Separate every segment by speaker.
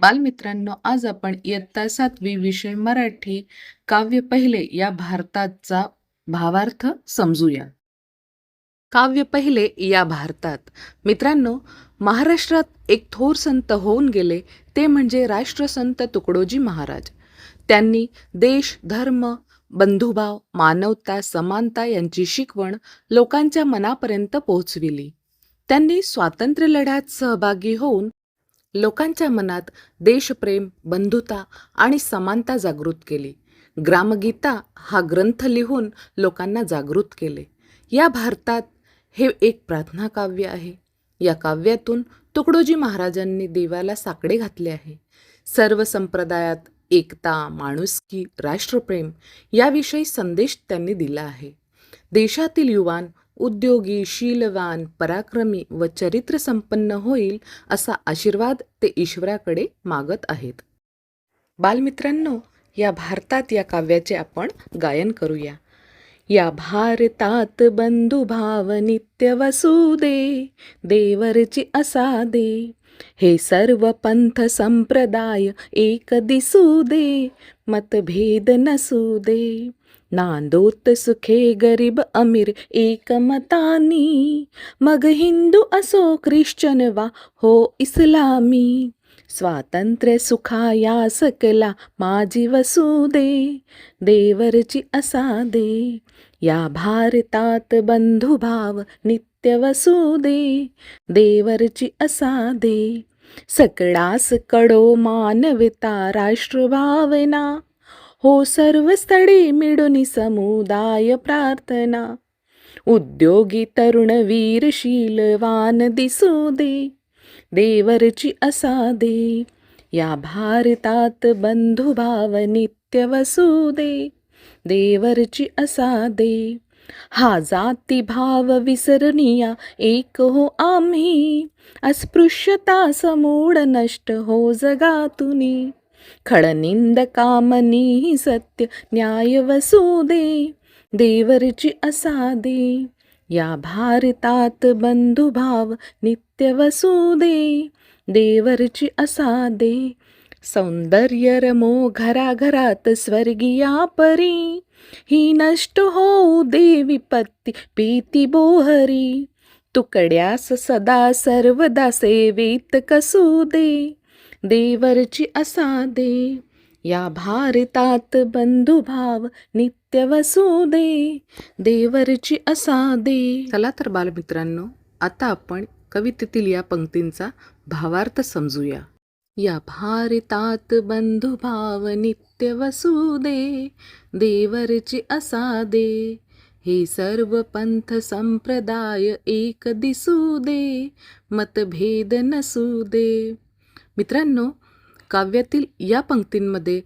Speaker 1: बालमित्रांनो आज आपण इयत्ता सातवी विषय मराठी काव्य पहिले या भारताचा भावार्थ समजूया. काव्य पहिले या भारतात. मित्रांनो महाराष्ट्रात एक थोर संत होऊन गेले ते म्हणजे राष्ट्रसंत तुकडोजी महाराज. त्यांनी देश धर्म बंधुभाव मानवता समानता यांची शिकवण लोकांच्या मनापर्यंत पोहोचविली. त्यांनी स्वातंत्र्य लढ्यात सहभागी होऊन लोकांच्या मनात देशप्रेम बंधुता आणि समानता जागृत केली. ग्रामगीता हा ग्रंथ लिहून लोकांना जागृत केले. या भारतात हे एक प्रार्थना काव्य आहे. या काव्यातून तुकडोजी महाराजांनी देवाला साकडे घातले आहे. सर्व संप्रदायात एकता माणुसकी राष्ट्रप्रेम याविषयी संदेश त्यांनी दिला आहे. देशातील युवान उद्योगी शीलवान पराक्रमी व चरित्र संपन्न होईल असा आशीर्वाद ते ईश्वराकडे मागत आहेत. बालमित्रांनो या भारतात या काव्याचे आपण गायन करूया. या भारतात बंधुभाव नित्य वसुदे देवरची असा दे. हे सर्व पंथ संप्रदाय एक दिसू दे मतभेद नसू दे. नांदोत सुखे गरीब अमीर एकमतानी. मग हिंदू असो ख्रिश्चन वा हो इस्लामी. स्वातंत्र्य सुखा या सकला माझी वसू दे देवरची असा दे या भारतात बंधुभाव नित्य वसू दे देवरची असा दे सकळास कडो मानवता राष्ट्रभावना. हो सर्व स्थळी मिळून समुदाय प्रार्थना. उद्योगी तरुण वीरशीलवान दिसू दे देवरची असा दे या भारतात बंधुभाव नित्य वसुदे देवरची असा दे. हा जाती भाव विसरणीया एक हो आम्ही अस्पृश्यता समूळ नष्ट हो जगातुनी. खळनिंद कामनी सत्य न्याय वसुदे देवरची असादे या भारतात बंधुभाव नित्य वसुदे देवरची असादे सौंदर्य रमो घराघरात स्वर्गीया परी ही नष्ट होऊ दे विपत्ती पीती बोहरी तुकड्यास सदा सर्वदा सेवित कसू दे. देवरची असा दे या भारतात बंधुभाव नित्य वसुदे. देवरची असा दे चला तर बालमित्रांनो आता आपण कवितेतील या पंक्तींचा भावार्थ समजूया. या भारतात बंधुभाव नित्य वसुदे देवरची असा दे हे सर्व पंथ संप्रदाय एक दिसू दे मतभेद नसू दे मित्रांनो काव्यातील या पंक्तींमध्ये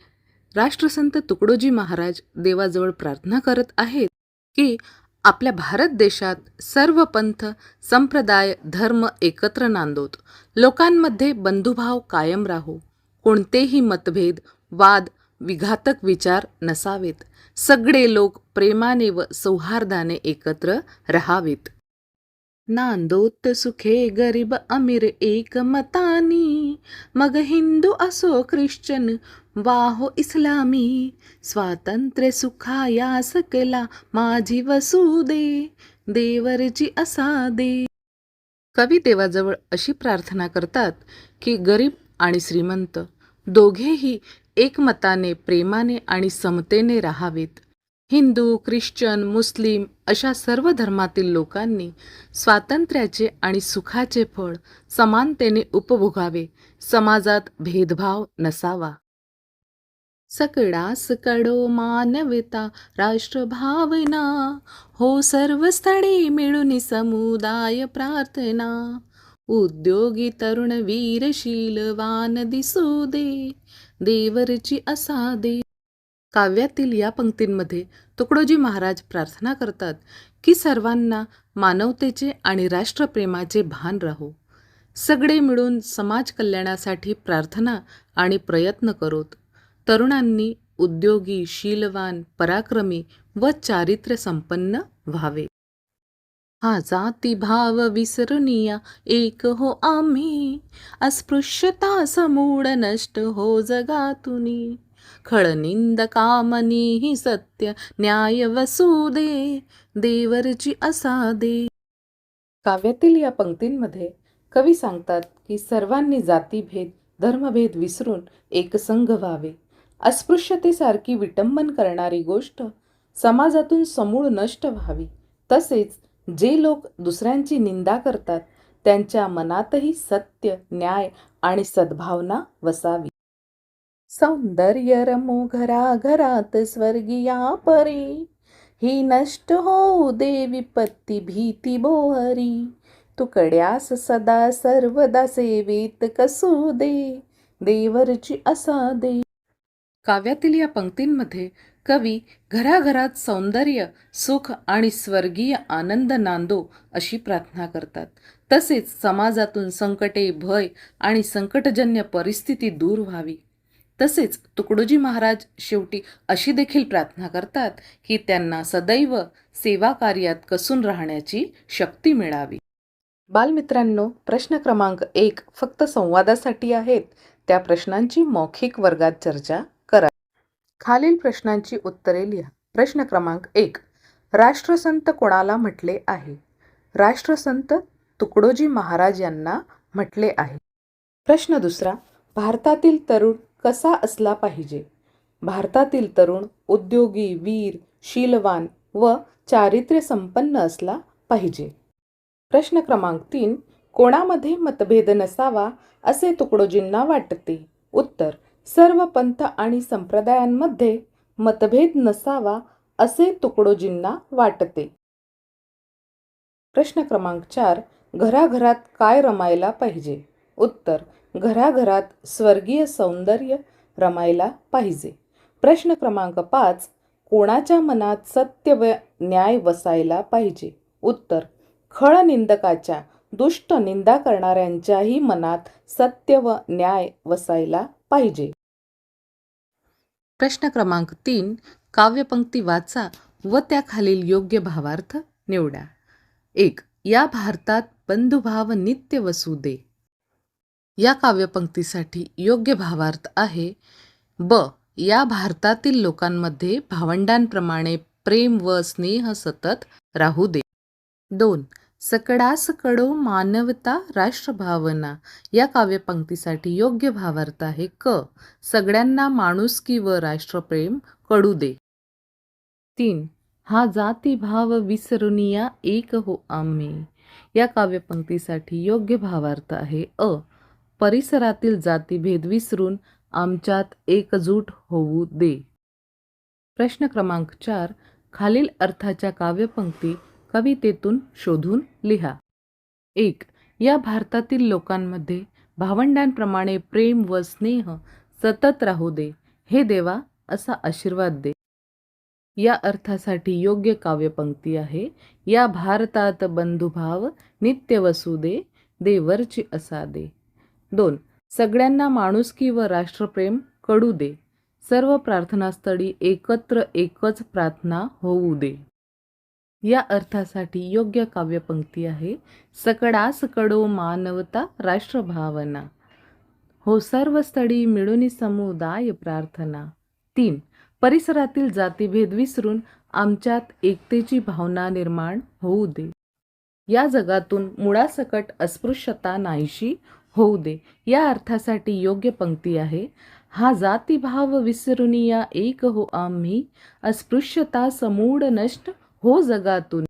Speaker 1: राष्ट्रसंत तुकडोजी महाराज देवाजवळ प्रार्थना करत आहेत की आपल्या भारत देशात सर्व पंथ संप्रदाय धर्म एकत्र नांदोत. लोकांमध्ये बंधुभाव कायम राहो. कोणतेही मतभेद वाद विघातक विचार नसावेत. सगळे लोक प्रेमाने व सौहार्दाने एकत्र राहावेत. नांदोत सुखे गरीब अमीर एकमतानी. मग हिंदू असो ख्रिश्चन वाहो इस्लामी स्वातंत्र्य सुखा या सकला माझी वसुदे देवरची असादे. कवी देवाजवळ अशी प्रार्थना करतात की गरीब आणि श्रीमंत दोघेही एकमताने प्रेमाने आणि समतेने राहावेत. हिंदू ख्रिश्चन मुस्लिम अशा सर्व धर्मातील लोकांनी स्वातंत्र्याचे आणि सुखाचे फळ समानतेने उपभोगावे समाजात भेदभाव नसावा. सकडास कडो मानवता राष्ट्रभावना हो सर्व स्थळी मिळून समुदाय प्रार्थना. उद्योगी तरुण वीरशीलवान दिसू दे देवरची असा दे. काव्यातील या पंक्तींमध्ये तुकडोजी महाराज प्रार्थना करतात की सर्वांना मानवतेचे आणि राष्ट्रप्रेमाचे भान राहो. सगळे मिळून समाज कल्याणासाठी प्रार्थना आणि प्रयत्न करोत. तरुणांनी उद्योगी शीलवान पराक्रमी व चारित्र्य संपन्न व्हावे. हा जाती भाव विसरुनिया एक हो आम्ही. अस्पृश्यता समूळ नष्ट हो जगातुनी. खळनिंद कामनी ही सत्य न्याय वसुदे देवरची असादे. काव्यातील या पंक्तींमध्ये कवी सांगतात की सर्वांनी जातीभेद धर्मभेद विसरून एकसंघ व्हावे. अस्पृश्यतेसारखी विटंबन करणारी गोष्ट समाजातून समूळ नष्ट व्हावी. तसेच जे लोक दुसऱ्यांची निंदा करतात त्यांच्या मनातही सत्य न्याय आणि सद्भावना वसावी. सौंदर्य रमो घरा घरात स्वर्गीया परी ही नष्ट होऊ दे विपत्ती भीती बोहरी. तुकड्यास सदा सर्वदा सेवेत कसू दे देवरची असा दे. काव्यातील या पंक्तींमध्ये कवी घराघरात सौंदर्य सुख आणि स्वर्गीय आनंद नांदो अशी प्रार्थना करतात. तसेच समाजातून संकटे भय आणि संकटजन्य परिस्थिती दूर व्हावी. तसेच तुकडोजी महाराज शेवटी अशी देखील प्रार्थना करतात की त्यांना सदैव सेवा कार्यात कसून राहण्याची शक्ती मिळावी. बालमित्रांनो प्रश्न क्रमांक एक फक्त संवादासाठी आहेत. त्या प्रश्नांची मौखिक वर्गात चर्चा करा. खालील प्रश्नांची उत्तरे लिहा. प्रश्न क्रमांक एक. राष्ट्रसंत कोणाला म्हटले आहे? राष्ट्रसंत तुकडोजी महाराज यांना म्हटले आहे. प्रश्न दुसरा. भारतातील तरुण कसा असला पाहिजे? भारतातील तरुण उद्योगी वीर शीलवान व चारित्र्य संपन्न असला पाहिजे. प्रश्न क्रमांक तीन कोणामध्ये मतभेद नसावा असे तुकडोजींना वाटते? उत्तर सर्व पंथ आणि संप्रदायांमध्ये मतभेद नसावा असे तुकडोजींना वाटते. प्रश्न क्रमांक चार घराघरात काय रमायला पाहिजे? उत्तर घराघरात स्वर्गीय सौंदर्य रमायला पाहिजे. प्रश्न क्रमांक पाच कोणाच्या मनात सत्य व न्याय वसायला पाहिजे? उत्तर खळनिंदकाच्या दुष्ट निंदा करणाऱ्यांच्याही मनात सत्य व न्याय वसायला पाहिजे. प्रश्न क्रमांक तीन काव्यपंक्ती वाचा व त्याखालील योग्य भावार्थ निवडा. एक या भारतात बंधुभाव नित्य वसू दे. या काव्यपंक्तीसाठी योग्य भावार्थ आहे. ब. या भारतातील लोकांमध्ये भावंडांप्रमाणे प्रेम व स्नेह सतत राहू दे. दोन. सकडास कडो मानवता राष्ट्रभावना. या काव्यपंक्तीसाठी योग्य भावार्थ आहे. क. सगळ्यांना माणुसकी व राष्ट्रप्रेम कळू दे. तीन. हा जातीभाव विसरुनिया एक हो आम्ही. या काव्यपंक्तीसाठी योग्य भावार्थ आहे. अ. परिसरातील जातीभेद विसरून आमच्यात एकजूट होऊ दे. प्रश्न क्रमांक चार. खालील अर्थाच्या काव्यपंक्ती कवितेतून शोधून लिहा. एक. या भारतातील लोकांमध्ये भावंडांप्रमाणे प्रेम व स्नेह सतत राहू दे. हे देवा असा आशीर्वाद दे. या अर्थासाठी योग्य काव्यपंक्ती आहे. या भारतात बंधुभाव नित्य वसू दे. देवरची असा दे. दोन. सगळ्यांना माणुसकी व राष्ट्रप्रेम कळू दे. सर्व प्रार्थनास्थळी एकत्र एकच प्रार्थना होऊ दे. या अर्थासाठी योग्य काव्यपंक्ती आहे. सकडास कडो मानवता राष्ट्रभावना. हो सर्व स्थळी मिळून समुदाय प्रार्थना. तीन. परिसरातील जातीभेद विसरून आमच्यात एकतेची भावना निर्माण होऊ दे. या जगातून मुळासकट अस्पृश्यता नाहीशी होऊ दे. या अर्थासाठी योग्य पंक्ती आहे. हा जातीभाव विसरुनिया एक हो आम्ही अस्पृश्यता समूळ नष्ट हो जगातून.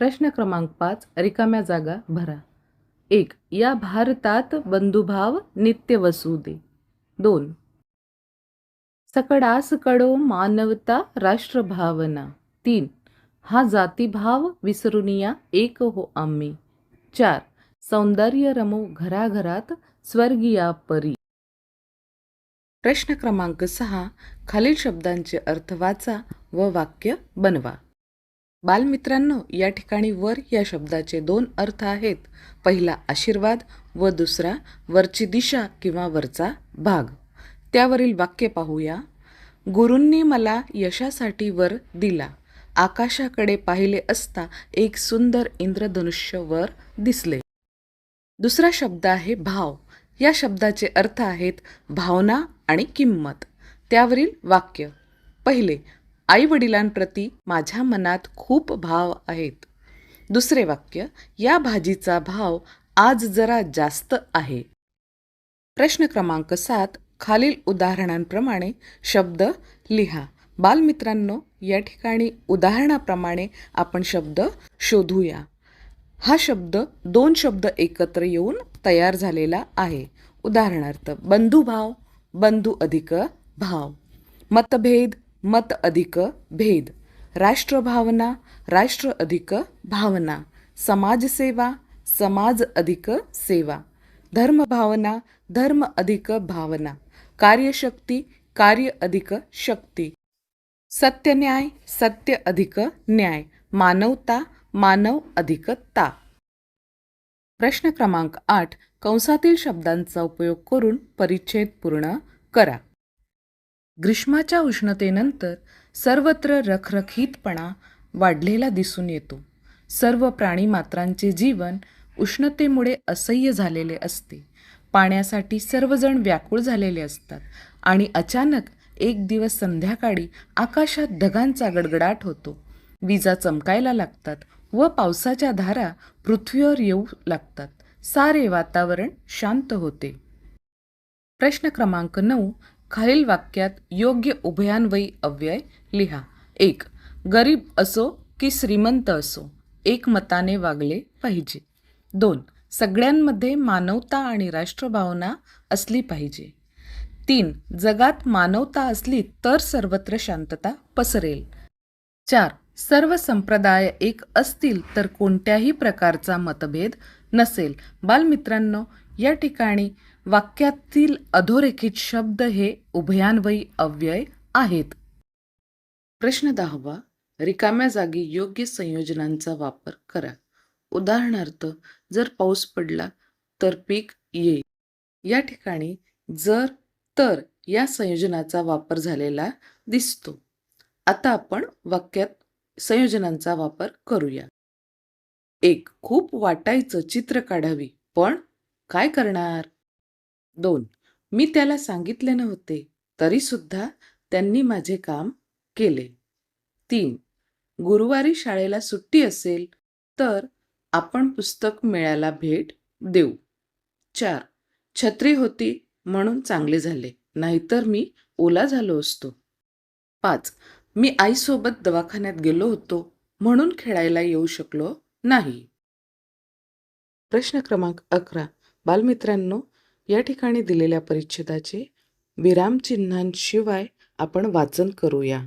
Speaker 1: प्रश्न क्रमांक पाच रिकाम्या जागा भरा. एक या भारतात बंधुभाव नित्य वसू दे. दोन सकडास कडो मानवता राष्ट्रभावना. तीन हा जातीभाव विसरुनिया एक हो आम्ही. चार सौंदर्यरमो घराघरात स्वर्गीया परी प्रश्न क्रमांक सहा खालील शब्दांचे अर्थ वाचा व वाक्य बनवा. बालमित्रांनो या ठिकाणी वर या शब्दाचे दोन अर्थ आहेत. पहिला आशीर्वाद व दुसरा वरची दिशा किंवा वरचा भाग. त्यावरील वाक्य पाहूया. गुरूंनी मला यशासाठी वर दिला. आकाशाकडे पाहिले असता एक सुंदर इंद्रधनुष्य वर दिसले. दुसरा शब्द आहे भाव. या शब्दाचे अर्थ आहेत भावना आणि किंमत. त्यावरील वाक्य पहिले आई वडिलांप्रती माझ्या मनात खूप भाव आहेत. दुसरे वाक्य या भाजीचा भाव आज जरा जास्त आहे. प्रश्न क्रमांक सात खालील उदाहरणांप्रमाणे शब्द लिहा. बालमित्रांनो या ठिकाणी उदाहरणाप्रमाणे आपण शब्द शोधूया. हा शब्द दोन शब्द एकत्र येऊन तयार झालेला आहे. उदाहरणार्थ बंधुभाव बंधू अधिक भाव. मतभेद मत अधिक भेद. राष्ट्रभावना राष्ट्र अधिक भावना. समाजसेवा समाज अधिक सेवा. धर्मभावना धर्म अधिक भावना. कार्यशक्ती कार्य अधिक शक्ती. सत्यन्याय सत्य अधिक न्याय. मानवता मानव अधिकता. प्रश्न क्रमांक आठ. कंसातील शब्दांचा उपयोग करून परिच्छेद पूर्ण करा. ग्रीष्माच्या उष्णतेनंतर सर्वत्र रखरखीतपणा वाढलेला दिसून येतो. सर्व प्राणीमात्रांचे जीवन उष्णतेमुळे असह्य झालेले असते. पाण्यासाठी सर्वजण व्याकुळ झालेले असतात आणि अचानक एक दिवस संध्याकाळी आकाशात ढगांचा गडगडाट होतो. विजा चमकायला लागतात व पावसाच्या धारा पृथ्वीवर येऊ लागतात. सारे वातावरण शांत होते. प्रश्न क्रमांक नऊ. खालील वाक्यात योग्य उभयान्वयी अव्यय लिहा. एक गरीब असो की श्रीमंत असो एकमताने वागले पाहिजे. दोन सगळ्यांमध्ये मानवता आणि राष्ट्रभावना असली पाहिजे. तीन जगात मानवता असली तर सर्वत्र शांतता पसरेल. चार सर्व संप्रदाय एक असतील तर कोणत्याही प्रकारचा मतभेद नसेल. बालमित्रांनो या ठिकाणी वाक्यातील अधोरेखित शब्द हे उभयान्वयी अव्यय आहेत. प्रश्न दहावा रिकाम्या जागी योग्य संयोजनांचा वापर करा. उदाहरणार्थ जर पाऊस पडला तर पीक येईल या ठिकाणी जर तर या संयोजनाचा वापर झालेला दिसतो. आता आपण वाक्यात संयोजनांचा वापर करूया. एक खूप वाटायचं चित्र काढावी पण काय करणार? दोन मी त्याला सांगितले नव्हते तरी सुद्धा त्यांनी माझे काम केले. तीन गुरुवारी शाळेला सुट्टी असेल तर आपण पुस्तक मेळ्याला भेट देऊ. चार छत्री होती म्हणून चांगले झाले नाहीतर मी ओला झालो असतो. पाच मी आईसोबत दवाखान्यात गेलो होतो म्हणून खेळायला येऊ शकलो नाही. प्रश्न क्रमांक अकरा. बालमित्रांनो या ठिकाणी दिलेल्या परिच्छेदाचे विरामचिन्हांशिवाय आपण वाचन करूया.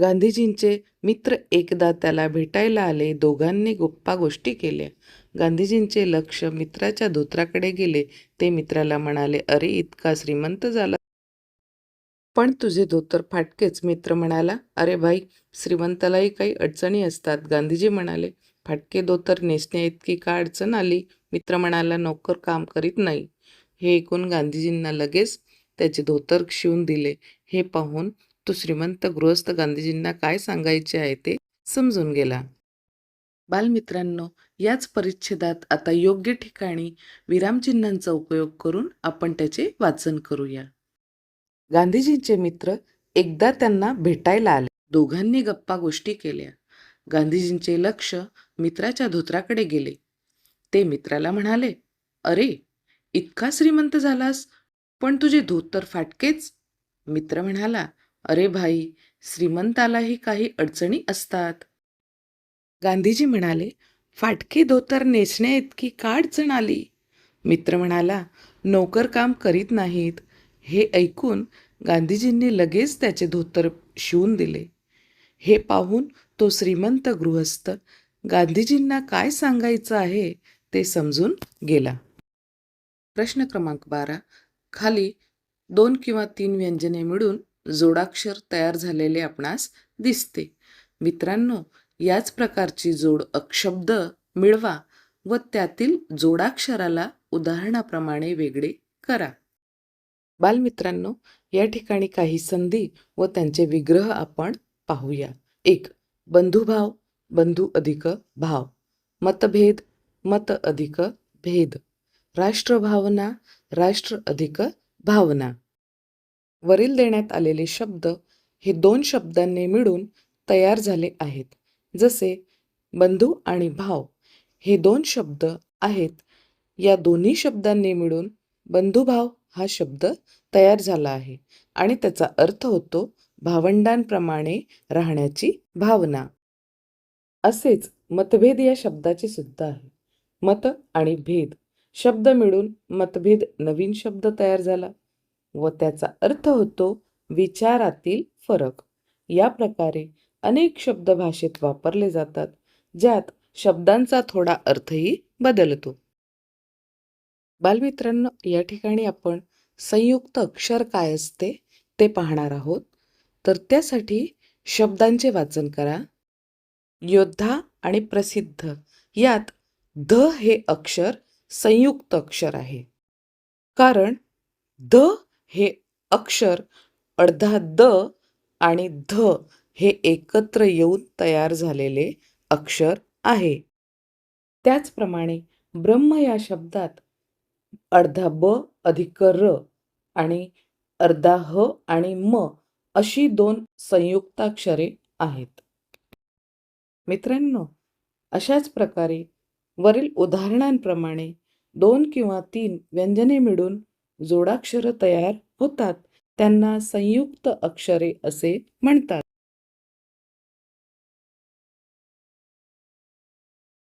Speaker 1: गांधीजींचे मित्र एकदा त्याला भेटायला आले दोघांनी गप्पा गोष्टी केल्या. गांधीजींचे लक्ष मित्राच्या धोत्राकडे गेले. ते मित्राला म्हणाले अरे इतका श्रीमंत झाला पण तुझे धोतर फाटकेच मित्र म्हणाला अरे भाई श्रीमंतालाही काही अडचणी असतात. गांधीजी म्हणाले फाटके धोतर नेसण्या इतकी का अडचण आली? मित्र म्हणाला नोकर काम करीत नाही. हे ऐकून गांधीजींना लगेच त्याचे धोतर शिवून दिले. हे पाहून तो श्रीमंत गृहस्थ गांधीजींना काय सांगायचे आहे ते समजून गेला. बालमित्रांनो याच परिच्छेदात आता योग्य ठिकाणी विरामचिन्हांचा उपयोग करून आपण त्याचे वाचन करूया. गांधीजींचे मित्र एकदा त्यांना भेटायला आले. दोघांनी गप्पा गोष्टी केल्या. गांधीजींचे लक्ष मित्राच्या धोत्राकडे गेले. ते मित्राला म्हणाले अरे इतका श्रीमंत झालास पण तुझे धोतर फाटकेच. मित्र म्हणाला अरे भाई श्रीमंतालाही काही अडचणी असतात. गांधीजी म्हणाले फाटके धोतर नेसण्या इतकी का अडचण आली? मित्र म्हणाला नोकर काम करीत नाहीत. हे ऐकून गांधीजींनी लगेच त्याचे धोतर शिवून दिले. हे पाहून तो श्रीमंत गृहस्थ गांधीजींना काय सांगायचं आहे ते समजून गेला. प्रश्न क्रमांक बारा. खाली दोन किंवा तीन व्यंजने मिळून जोडाक्षर तयार झालेले आपणास दिसते. मित्रांनो याच प्रकारची जोड अक्षब्द मिळवा व त्यातील जोडाक्षराला उदाहरणाप्रमाणे वेगळे करा. बालमित्रांनो या ठिकाणी काही संधी व त्यांचे विग्रह आपण पाहूया. एक बंधुभाव बंधू अधिक भाव मतभेद मत अधिक भेद राष्ट्रभावना राष्ट्र अधिक भावना. वरील देण्यात आलेले शब्द हे दोन शब्दांनी मिळून तयार झाले आहेत. जसे बंधू आणि भाव हे दोन शब्द आहेत. या दोन्ही शब्दांनी मिळून बंधुभाव हा शब्द तयार झाला आहे आणि त्याचा अर्थ होतो भावंडांप्रमाणे राहण्याची भावना. असेच मतभेद या शब्दाचे सुद्धा आहे. मत आणि भेद. शब्द मिळून मतभेद नवीन शब्द तयार झाला व त्याचा अर्थ होतो विचारातील फरक. या प्रकारे अनेक शब्द भाषेत वापरले जातात ज्यात शब्दांचा थोडा अर्थही बदलतो. बालमित्रांनो या ठिकाणी आपण संयुक्त अक्षर काय असते ते पाहणार आहोत. तर त्यासाठी शब्दांचे वाचन करा. योद्धा आणि प्रसिद्ध यात ध हे अक्षर संयुक्त अक्षर आहे. कारण ध हे अक्षर अर्धा द आणि ध हे एकत्र येऊन तयार झालेले अक्षर आहे. त्याचप्रमाणे ब्रह्म या शब्दात अर्धा ब अधिक र आणि अर्धा ह आणि म अशी दोन संयुक्ताक्षरे आहेत. मित्रांनो अशाच प्रकारे वरील उदाहरणांप्रमाणे दोन किंवा तीन व्यंजने मिळून जोडाक्षरं तयार होतात त्यांना संयुक्त अक्षरे असे म्हणतात.